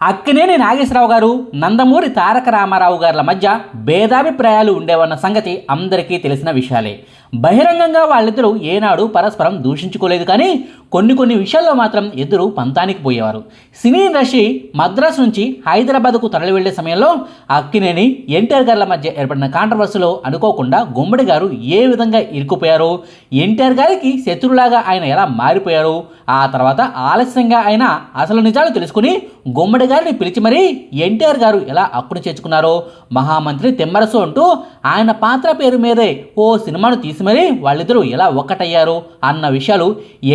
అక్కినేని నాగేశ్వరరావు గారు నందమూరి తారక రామారావు గారుల మధ్య భేదాభిప్రాయాలు ఉండేవన్న సంగతి అందరికీ తెలిసిన విషయాలే. బహిరంగంగా వాళ్ళిద్దరూ ఏనాడు పరస్పరం దూషించుకోలేదు కానీ కొన్ని కొన్ని విషయాల్లో మాత్రం ఇద్దరు పంతానికి పోయేవారు. సినీ ఇండస్ట్రీ మద్రాసు నుంచి హైదరాబాద్కు తరలి వెళ్ళే సమయంలో అక్కినేని ఎన్టీఆర్ గారుల మధ్య ఏర్పడిన కాంట్రవర్సీలో అనుకోకుండా గుమ్మడి గారు ఏ విధంగా ఇరుక్కుపోయారు? ఎన్టీఆర్ గారికి శత్రులాగా ఆయన ఎలా మారిపోయారు? ఆ తర్వాత ఆలస్యంగా ఆయన అసలు నిజాలు తెలుసుకుని గుమ్మడి గారిని పిలిచి మరీ ఎన్టీఆర్ గారు ఎలా అక్కును చేర్చుకున్నారో మహామంత్రి తెమ్మరసు అంటూ ఆయన పాత్ర పేరు మీదే ఓ సినిమాను తీసి మరీ వాళ్ళిద్దరూ ఎలా ఒక్కటయ్యారు అన్న విషయాలు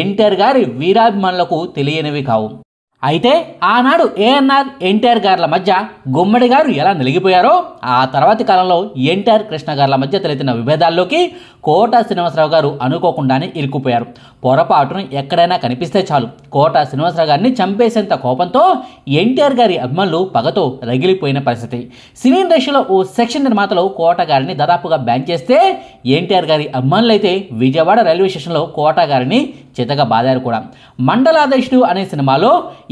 ఎన్టీఆర్ గారి వీరాభిమానులకు తెలియనివి కావు. అయితే ఆనాడు ఏఎన్ఆర్ ఎన్టీఆర్ గారుల మధ్య గుమ్మడి గారు ఎలా నిలిగిపోయారో ఆ తర్వాతి కాలంలో ఎన్టీఆర్ కృష్ణ గారుల మధ్య తలెత్తిన విభేదాల్లోకి కోట శ్రీనివాసరావు గారు అనుకోకుండానే ఇరుక్కుపోయారు. పొరపాటును ఎక్కడైనా కనిపిస్తే చాలు. కోట శ్రీనివాసరావు గారిని చంపేసేంత కోపంతో ఎన్టీఆర్ గారి అభిమానులు పగతో రగిలిపోయిన పరిస్థితి. సినీ ఇండస్ట్రీలో ఓ సెక్షన్ నిర్మాతలు కోట గారిని దాదాపుగా బ్యాన్ చేస్తే ఎన్టీఆర్ గారి అభిమానులు అయితే విజయవాడ రైల్వే స్టేషన్లో కోట గారిని చితగా బాధారు కూడా. మండలాధీశుడు అనే సినిమాలో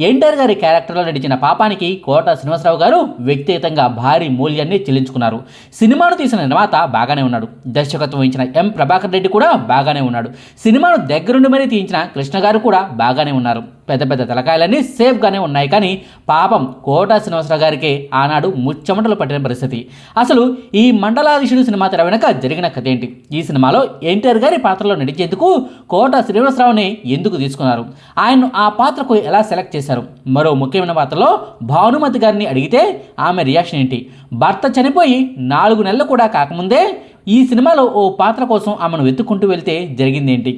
ఎన్టీఆర్ గారి క్యారెక్టర్లో నడిచిన పాపానికి కోట శ్రీనివాసరావు గారు వ్యక్తిగతంగా భారీ మూల్యాన్ని చెల్లించుకున్నారు. సినిమాను తీసిన నిర్మాత బాగానే ఉన్నాడు. దర్శకత్వం వహించిన ఎం ప్రభాకర్ రెడ్డి కూడా బాగానే ఉన్నాడు. సినిమాను దగ్గరుండి మరీ తీయించిన కృష్ణ గారు కూడా బాగానే ఉన్నారు. పెద్ద పెద్ద తలకాయలన్నీ సేఫ్గానే ఉన్నాయి. కానీ పాపం కోట శ్రీనివాసరావు గారికి ఆనాడు ముచ్చమటలు పట్టిన పరిస్థితి. అసలు ఈ మండలాధీశుడు సినిమా తెర వెనక జరిగిన కథ ఏంటి? ఈ సినిమాలో ఎన్టీఆర్ గారి పాత్రలో నటించేందుకు కోట శ్రీనివాసరావుని ఎందుకు తీసుకున్నారు? ఆయన్ను ఆ పాత్రకు ఎలా సెలెక్ట్ చేశారు? మరో ముఖ్యమైన పాత్రలో భానుమతి గారిని అడిగితే ఆమె రియాక్షన్ ఏంటి? భర్త చనిపోయి నాలుగు నెలలు కూడా కాకముందే ఈ సినిమాలో ఓ పాత్ర కోసం ఆమెను వెతుక్కుంటూ వెళ్తే జరిగిందేంటి?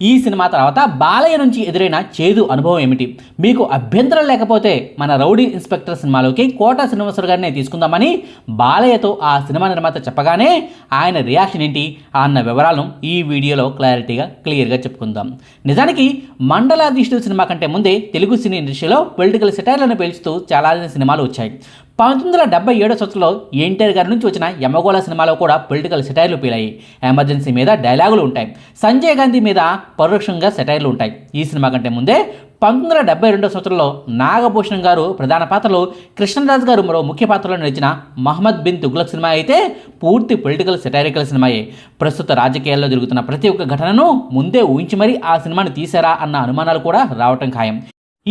ఈ సినిమా తర్వాత బాలయ్య నుంచి ఎదురైన చేదు అనుభవం ఏమిటి? మీకు అభ్యంతరం లేకపోతే మన రౌడీ ఇన్స్పెక్టర్ సినిమాలోకి కోట శ్రీనివాసరావు గారినే తీసుకుందామని బాలయ్యతో ఆ సినిమా నిర్మాత చెప్పగానే ఆయన రియాక్షన్ ఏంటి అన్న వివరాలను ఈ వీడియోలో క్లారిటీగా క్లియర్గా చెప్పుకుందాం. నిజానికి మండలాధీశుడు సినిమా కంటే ముందే తెలుగు సినీ ఇండస్ట్రీలో పొలిటికల్ సెటైర్లను పేల్చుతూ చాలా సినిమాలు వచ్చాయి. పంతొమ్మిది వందల డెబ్బై ఏడో సంవత్సరంలో ఎన్టీఆర్ గారి నుంచి వచ్చిన యమగోళ సినిమాలో కూడా పొలిటికల్ సెటైర్లు పీలాయి. ఎమర్జెన్సీ మీద డైలాగులు ఉంటాయి. సంజయ్ గాంధీ మీద పరోక్షంగా సెటైర్లు ఉంటాయి. ఈ సినిమా కంటే ముందే పంతొమ్మిది వందల డెబ్బై రెండో సంవత్సరంలో నాగభూషణ్ గారు ప్రధాన పాత్రలో కృష్ణరాజు గారు మరో ముఖ్య పాత్రలో నడిచిన మహమ్మద్ బిన్ తుగ్లక్ సినిమా అయితే పూర్తి పొలిటికల్ సెటైరికల్ సినిమాయే. ప్రస్తుత రాజకీయాల్లో జరుగుతున్న ప్రతి ఒక్క ఘటనను ముందే ఊహించి మరీ ఆ సినిమాను తీశారా అన్న అనుమానాలు కూడా రావటం ఖాయం.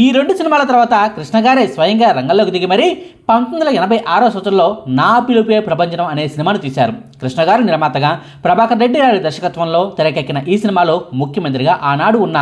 ఈ రెండు సినిమాల తర్వాత కృష్ణ గారే స్వయంగా రంగంలోకి దిగి మరీ పంతొమ్మిది వందల ఎనభై ఆరో సంవత్సరంలో నా పిలుపే ప్రపంచం అనే సినిమాను తీశారు. కృష్ణ గారు నిర్మాతగా ప్రభాకర్ రెడ్డి గారి దర్శకత్వంలో తెరకెక్కిన ఈ సినిమాలో ముఖ్యమంత్రిగా ఆనాడు ఉన్న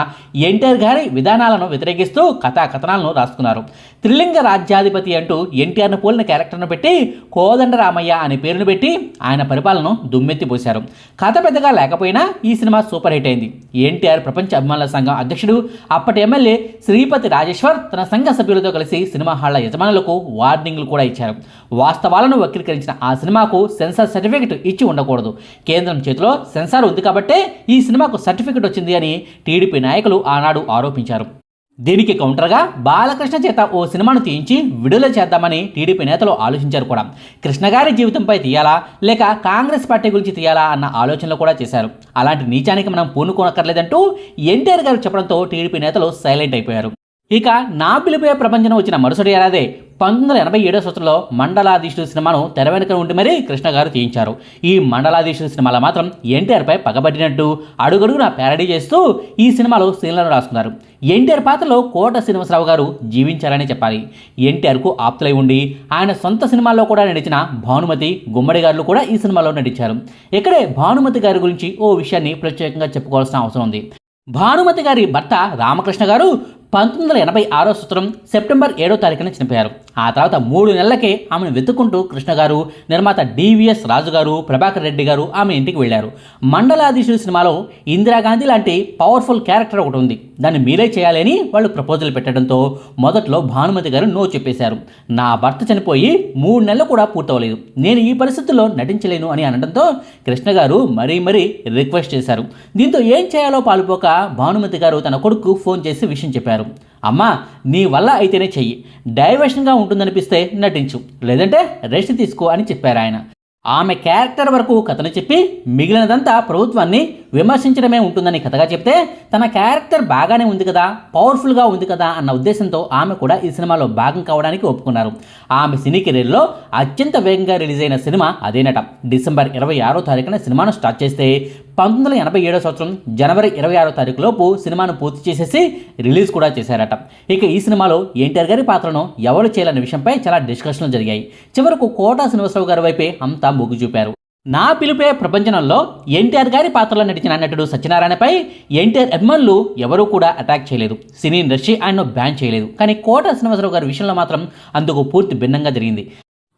ఎన్టీఆర్ గారి విధానాలను వ్యతిరేకిస్తూ కథా కథనాలను రాసుకున్నారు. త్రిలింగ రాజ్యాధిపతి అంటూ ఎన్టీఆర్ను పోలిన క్యారెక్టర్ను పెట్టి కోదండరామయ్య అనే పేరును పెట్టి ఆయన పరిపాలనను దుమ్మెత్తిపోశారు కథ పెద్దగా లేకపోయినా ఈ సినిమా సూపర్ హిట్ అయింది. ఎన్టీఆర్ ప్రపంచ అభిమానుల సంఘం అధ్యక్షుడు అప్పటి ఎమ్మెల్యే శ్రీపతి రాజేశ్వర్ తన సంఘ సభ్యులతో కలిసి సినిమా హాళ్ళ యజమానులకు వార్నింగ్లు కూడా ఇచ్చారు. వాస్తవాలను వక్రీకరించిన ఆ సినిమాకు సెన్సార్ సర్టిఫికెట్ ఇచ్చి ఉండకూడదు. కేంద్రం చేతిలో సెన్సార్ ఉంది కాబట్టే ఈ సినిమాకు సర్టిఫికెట్ వచ్చింది అని టీడీపీ నాయకులు ఆనాడు ఆరోపించారు. దీనికి కౌంటర్గా బాలకృష్ణ చేత ఓ సినిమాను తీయించి విడుదల చేద్దామని టీడీపీ నేతలు ఆలోచించారు కూడా. కృష్ణ గారి జీవితంపై తీయాలా? లేక కాంగ్రెస్ పార్టీ గురించి తీయాలా అన్న ఆలోచనలు కూడా చేశారు. అలాంటి నీచానికి మనం పూనుకోనక్కర్లేదంటూ ఎన్టీఆర్ గారు చెప్పడంతో టీడీపీ నేతలు సైలెంట్ అయిపోయారు. ఇక నా పిలిపే ప్రపంచం వచ్చిన మరుసటి ఏడాదే పంతొమ్మిది వందల ఎనభై ఏడో సంవత్సరంలో మండలాధీశుడు సినిమాను తెర వెనుక ఉండి మరీ కృష్ణ గారు తీయించారు. ఈ మండలాధీశుడు సినిమాలో మాత్రం ఎన్టీఆర్పై పగబట్టినట్టు అడుగడుగున ప్యారడీ చేస్తూ ఈ సినిమాలో సీన్లను రాసుకున్నారు. ఎన్టీఆర్ పాత్రలో కోట శ్రీనివాసరావు గారు జీవించారని చెప్పాలి. ఎన్టీఆర్కు ఆప్తులై ఉండి ఆయన సొంత సినిమాల్లో కూడా నడిచిన భానుమతి గుమ్మడి గారు కూడా ఈ సినిమాలో నటించారు. ఇక్కడే భానుమతి గారి గురించి ఓ విషయాన్ని ప్రత్యేకంగా చెప్పుకోవాల్సిన అవసరం ఉంది. భానుమతి గారి భర్త రామకృష్ణ గారు పంతొమ్మిది వందల ఎనభై ఆరో సంవత్సరం సెప్టెంబర్ ఏడో తారీఖున చనిపోయారు. ఆ తర్వాత మూడు నెలలకే ఆమెను వెతుక్కుంటూ కృష్ణ గారు నిర్మాత డివిఎస్ రాజు గారు ప్రభాకర్ రెడ్డి గారు ఆమె ఇంటికి వెళ్ళారు. మండలాధీశుడు సినిమాలో ఇందిరాగాంధీ లాంటి పవర్ఫుల్ క్యారెక్టర్ ఒకటి ఉంది. దాన్ని మీరే చేయాలని వాళ్ళు ప్రపోజల్ పెట్టడంతో మొదట్లో భానుమతి గారు నో చెప్పేశారు. నా భర్త చనిపోయి మూడు నెలలు కూడా పూర్తవలేదు. నేను ఈ పరిస్థితుల్లో నటించలేను అని అనడంతో కృష్ణ గారు మరీ మరీ రిక్వెస్ట్ చేశారు. దీంతో ఏం చేయాలో పాలుపోక భానుమతి గారు తన కొడుకు ఫోన్ చేసి విషయం చెప్పారు. అమ్మా నీ వల్ల అయితేనే చెయ్యి. డైవర్షన్గా ఉంటుందనిపిస్తే నటించు. లేదంటే రెస్ట్ తీసుకో అని చెప్పారు ఆయన ఆమె క్యారెక్టర్ వరకు కథను చెప్పి మిగిలినదంతా ప్రభుత్వాన్ని విమర్శించడమే ఉంటుందని కథగా చెప్తే తన క్యారెక్టర్ బాగానే ఉంది కదా పవర్ఫుల్గా ఉంది కదా అన్న ఉద్దేశంతో ఆమె కూడా ఈ సినిమాలో భాగం కావడానికి ఒప్పుకున్నారు. ఆమె సినీ కెరీర్లో అత్యంత వేగంగా రిలీజ్ అయిన సినిమా అదేనట డిసెంబర్ ఇరవై ఆరో తారీఖున సినిమాను స్టార్ట్ చేస్తే పంతొమ్మిది వందల ఎనభై ఏడో సంవత్సరం జనవరి ఇరవై ఆరో తారీఖు లోపు సినిమాను పూర్తి చేసేసి రిలీజ్ కూడా చేశారట. ఇక ఈ సినిమాలో ఎన్టీఆర్ గారి పాత్రను ఎవరు చేయాలనే విషయంపై చాలా డిస్కషన్లు జరిగాయి. చివరకు కోటా శ్రీనివాసరావు గారి వైపే అంతా మొగ్గు చూపారు. నా పిలుపే ప్రపంచంలో ఎన్టీఆర్ గారి పాత్రలో నటించిన నటుడు సత్యనారాయణపై ఎన్టీఆర్ అభిమానులు ఎవరూ కూడా అటాక్ చేయలేదు. సినీ ఇండస్ట్రీ ఆయన్ను బ్యాన్ చేయలేదు. కానీ కోట శ్రీనివాసరావు గారి విషయంలో మాత్రం అందుకు పూర్తి భిన్నంగా జరిగింది.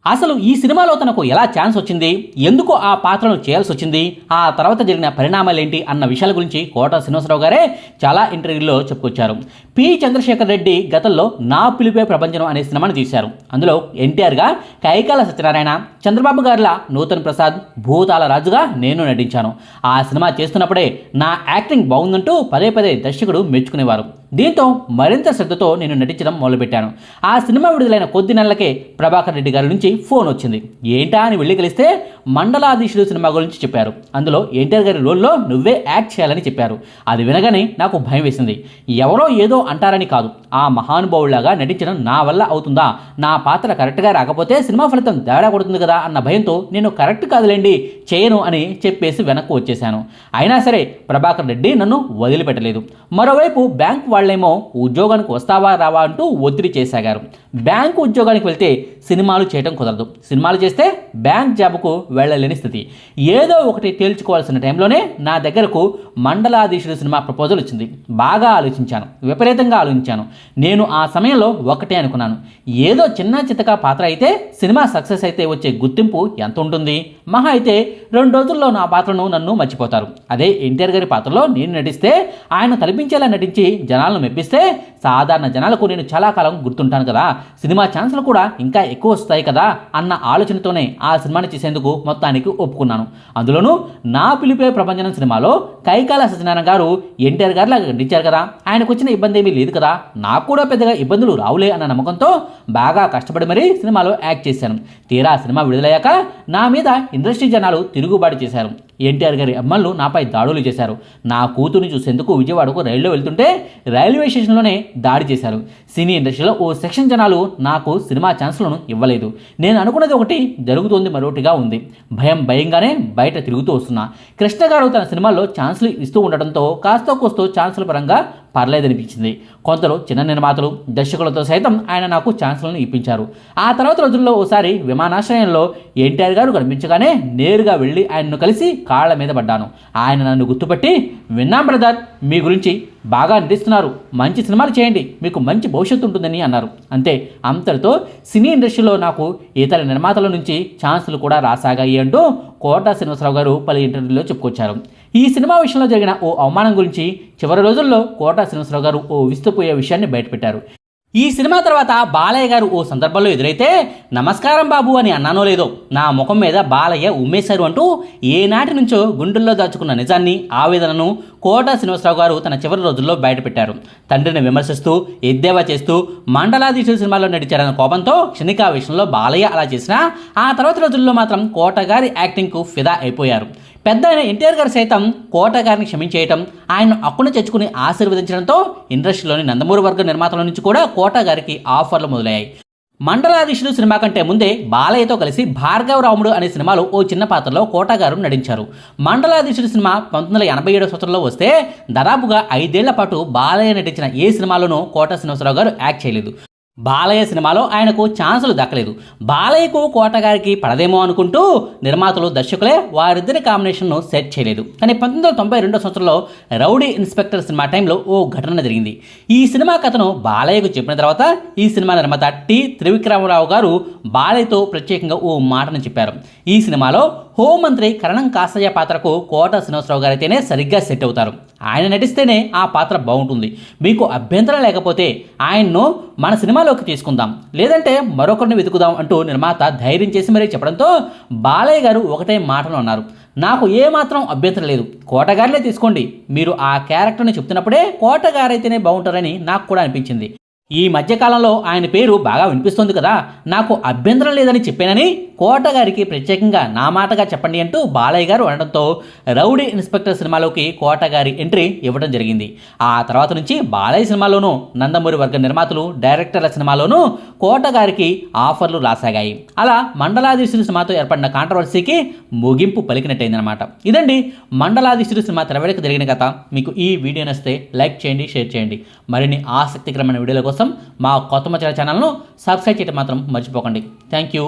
అసలు ఈ సినిమాలో తనకు ఎలా ఛాన్స్ వచ్చింది? ఎందుకు ఆ పాత్రను చేయాల్సి వచ్చింది? ఆ తర్వాత జరిగిన పరిణామాలు ఏంటి అన్న విషయాల గురించి కోట శ్రీనివాసరావు గారే చాలా ఇంటర్వ్యూల్లో చెప్పుకొచ్చారు. పి. చంద్రశేఖర్ రెడ్డి గతంలో నా పిలిపే ప్రపంచం అనే సినిమాను తీశారు. అందులో ఎన్టీఆర్గా కైకాల సత్యనారాయణ చంద్రబాబు గారిలా నూతన్ ప్రసాద్ భూతాల రాజుగా నేను నటించాను. ఆ సినిమా చేస్తున్నప్పుడే నా యాక్టింగ్ బాగుందంటూ పదే పదే దర్శకుడు మెచ్చుకునేవారు. దీంతో మరింత శ్రద్ధతో నేను నటించడం మొదలుపెట్టాను. ఆ సినిమా విడుదలైన కొద్ది నెలలకే ప్రభాకర్ రెడ్డి గారి నుంచి ఫోన్ వచ్చింది. ఏంటా అని వెళ్ళి కలిస్తే మండలాధీశుడు సినిమా గురించి చెప్పారు. అందులో ఎన్టీఆర్ గారి రోల్లో నువ్వే యాక్ట్ చేయాలని చెప్పారు. అది వినగానే నాకు భయం వేసింది. ఎవరో ఏదో అంటారని కాదు. ఆ మహానుభావులాగా నటించడం నా వల్ల అవుతుందా? నా పాత్ర కరెక్ట్గా రాకపోతే సినిమా ఫలితం తేడా కొడుతుంది కదా అన్న భయంతో నేను కరెక్ట్ కాదులేండి చేయను అని చెప్పేసి వెనక్కు వచ్చేశాను. అయినా సరే ప్రభాకర్ రెడ్డి నన్ను వదిలిపెట్టలేదు. మరోవైపు బ్యాంక్ వాళ్ళేమో ఉద్యోగానికి వస్తావా రావా అంటూ ఒత్తిడి చేశాగారు. బ్యాంకు ఉద్యోగానికి వెళ్తే సినిమాలు చేయడం కుదరదు. సినిమాలు చేస్తే బ్యాంక్ జాబ్కు వెళ్ళలేని స్థితి. ఏదో ఒకటి తేల్చుకోవాల్సిన టైంలోనే నా దగ్గరకు మండలాధీశుడు సినిమా ప్రపోజల్ వచ్చింది. బాగా ఆలోచించాను. విపరీతంగా ఆలోచించాను. నేను ఆ సమయంలో ఒకటే అనుకున్నాను. ఏదో చిన్న చిత్తక పాత్ర అయితే సినిమా సక్సెస్ అయితే వచ్చే గుర్తింపు ఎంత ఉంటుంది? మహా అయితే రెండు రోజుల్లో నా పాత్రను నన్ను మర్చిపోతారు. అదే ఎన్టీఆర్ గారి పాత్రలో నేను నటిస్తే ఆయన తలపించేలా నటించి జనాలను మెప్పిస్తే సాధారణ జనాలకు నేను చాలా కాలం గుర్తుంటాను కదా. సినిమా ఛాన్సులు కూడా ఇంకా ఎక్కువ వస్తాయి కదా అన్న ఆలోచనతోనే ఆ సినిమాని చేసేందుకు మొత్తానికి ఒప్పుకున్నాను. అందులోనూ నా పిలిపే ప్రపంచం సినిమాలో కైకాల సత్యనారాయణ గారు ఎన్టీఆర్ గారు నటించారు కదా. ఆయనకు వచ్చిన ఇబ్బంది ఏమీ లేదు కదా. నాకు కూడా పెద్దగా ఇబ్బందులు రావులే అన్న నమ్మకంతో బాగా కష్టపడి మరీ సినిమాలో యాక్ట్ చేశాను. తీరా సినిమా విడుదలయ్యాక నా మీద ఇండస్ట్రీ జనాలు తిరుగుబాటు చేశారు. ఎన్టీఆర్ గారి అమ్మలు నాపై దాడులు చేశారు. నా కూతురుని చూసేందుకు విజయవాడకు రైల్లో వెళ్తుంటే రైల్వే స్టేషన్లోనే దాడి చేశారు. సినీ ఇండస్ట్రీలో ఓ సెక్షన్ జనాలు నాకు సినిమా ఛాన్సులను ఇవ్వలేదు. నేను అనుకున్నది ఒకటి జరుగుతోంది మరొకటిగా ఉంది. భయం భయంగానే బయట తిరుగుతూ వస్తున్నా. కృష్ణ గారు తన సినిమాల్లో ఛాన్సులు ఇస్తూ ఉండటంతో కాస్త కోస్తో ఛాన్సుల పరంగా పర్లేదనిపించింది. కొందరు చిన్న నిర్మాతలు దర్శకులతో సైతం ఆయన నాకు ఛాన్సులను ఇప్పించారు. ఆ తర్వాత రోజుల్లో ఓసారి విమానాశ్రయంలో ఎన్టీఆర్ గారు కనిపించగానే నేరుగా వెళ్ళి ఆయనను కలిసి కాళ్ళ మీద పడ్డాను. ఆయన నన్ను గుర్తుపట్టి విన్నాం బ్రదర్ మీ గురించి బాగా నటిస్తున్నారు. మంచి సినిమాలు చేయండి. మీకు మంచి భవిష్యత్తు ఉంటుందని అన్నారు. అంతే అంతటితో సినీ ఇండస్ట్రీలో నాకు ఇతర నిర్మాతల నుంచి ఛాన్సులు కూడా రాసాగాయి అంటూ కోట శ్రీనివాసరావు గారు పలు ఇంటర్వ్యూలో చెప్పుకొచ్చారు. ఈ సినిమా విషయంలో జరిగిన ఓ అవమానం గురించి చివరి రోజుల్లో కోట శ్రీనివాసరావు గారు ఓ విస్తుపోయే విషయాన్ని బయటపెట్టారు. ఈ సినిమా తర్వాత బాలయ్య గారు ఓ సందర్భంలో ఎదురైతే నమస్కారం బాబు అని అన్నానో లేదో నా ముఖం మీద బాలయ్య ఉమ్మేశారు అంటూ ఏనాటి నుంచో గుండెల్లో దాచుకున్న నిజాన్ని ఆవేదనను కోట శ్రీనివాసరావు గారు తన చివరి రోజుల్లో బయటపెట్టారు. తండ్రిని విమర్శిస్తూ ఎద్దేవా చేస్తూ మండలాధీశుల సినిమాలో నడిచారన్న కోపంతో క్షణికా విషయంలో బాలయ్య అలా చేసినా ఆ తర్వాత రోజుల్లో మాత్రం కోట గారి యాక్టింగ్కు ఫిదా అయిపోయారు. పెద్ద అయిన ఎన్టీఆర్ గారు సైతం కోట గారిని క్షమించేయటం ఆయన అక్కును తెచ్చుకుని ఆశీర్వదించడంతో ఇండస్ట్రీలోని నందమూరి వర్గ నిర్మాతల నుంచి కూడా కోట గారికి ఆఫర్లు మొదలయ్యాయి. మండలాధీశుడు సినిమా కంటే ముందే బాలయ్యతో కలిసి భార్గవ రాముడు అనే సినిమాలో ఓ చిన్న పాత్రలో కోటగారు నటించారు. మండలాధీశుడు సినిమా పంతొమ్మిది వందల ఎనభై ఏడో సంవత్సరంలో వస్తే దాదాపుగా ఐదేళ్ళ పాటు బాలయ్య నటించిన ఏ సినిమాలోనూ కోట శ్రీనివాసరావు గారు యాక్ట్ చేయలేదు. బాలయ్య సినిమాలో ఆయనకు ఛాన్సులు దక్కలేదు. బాలయ్యకు కోటగారికి పడదేమో అనుకుంటూ నిర్మాతలు దర్శకులే వారిద్దరి కాంబినేషన్ను సెట్ చేయలేదు. కానీ పంతొమ్మిది వందల తొంభై రెండో సంవత్సరంలో రౌడీ ఇన్స్పెక్టర్ సినిమా టైంలో ఓ ఘటన జరిగింది. ఈ సినిమా కథను బాలయ్యకు చెప్పిన తర్వాత ఈ సినిమా నిర్మాత టి త్రివిక్రమరావు గారు బాలయ్యతో ప్రత్యేకంగా ఓ మాటను చెప్పారు. ఈ సినిమాలో హోంమంత్రి కరణం కాసయ్య పాత్రకు కోట శ్రీనివాసరావు గారైతేనే సరిగ్గా సెట్ అవుతారు. ఆయన నటిస్తేనే ఆ పాత్ర బాగుంటుంది. మీకు అభ్యంతరం లేకపోతే ఆయన్ను మన సినిమాలోకి తీసుకుందాం. లేదంటే మరొకరిని వెతుకుదాం అంటూ నిర్మాత ధైర్యం చేసి మరీ చెప్పడంతో బాలయ్య గారు ఒకటే మాటను అన్నారు. నాకు ఏమాత్రం అభ్యంతరం లేదు. కోటగారినే తీసుకోండి. మీరు ఆ క్యారెక్టర్ని చెప్తున్నప్పుడే కోటగారైతేనే బాగుంటారని నాకు కూడా అనిపించింది. ఈ మధ్యకాలంలో ఆయన పేరు బాగా వినిపిస్తోంది కదా. నాకు అభ్యంతరం లేదని చెప్పానని కోటగారికి ప్రత్యేకంగా నా మాటగా చెప్పండి అంటూ బాలయ్య గారు అనడంతో రౌడీ ఇన్స్పెక్టర్ సినిమాలోకి కోటగారి ఎంట్రీ ఇవ్వడం జరిగింది. ఆ తర్వాత నుంచి బాలయ్య సినిమాలోనూ నందమూరి వర్గ నిర్మాతలు డైరెక్టర్ల సినిమాలోనూ కోటగారికి ఆఫర్లు రాసాగాయి. అలా మండలాధీశుడు సినిమాతో ఏర్పడిన కాంట్రవర్సీకి ముగింపు పలికినట్టయిందనమాట ఇదండి మండలాధీశుడు సినిమా తెరవేడకు జరిగిన కథ. మీకు ఈ వీడియో నస్తే లైక్ చేయండి షేర్ చేయండి. మరిన్ని ఆసక్తికరమైన వీడియోల కోసం మా కొత్త మచ్చల ఛానల్ను సబ్స్క్రైబ్ చేయడం మాత్రం మర్చిపోకండి. Thank you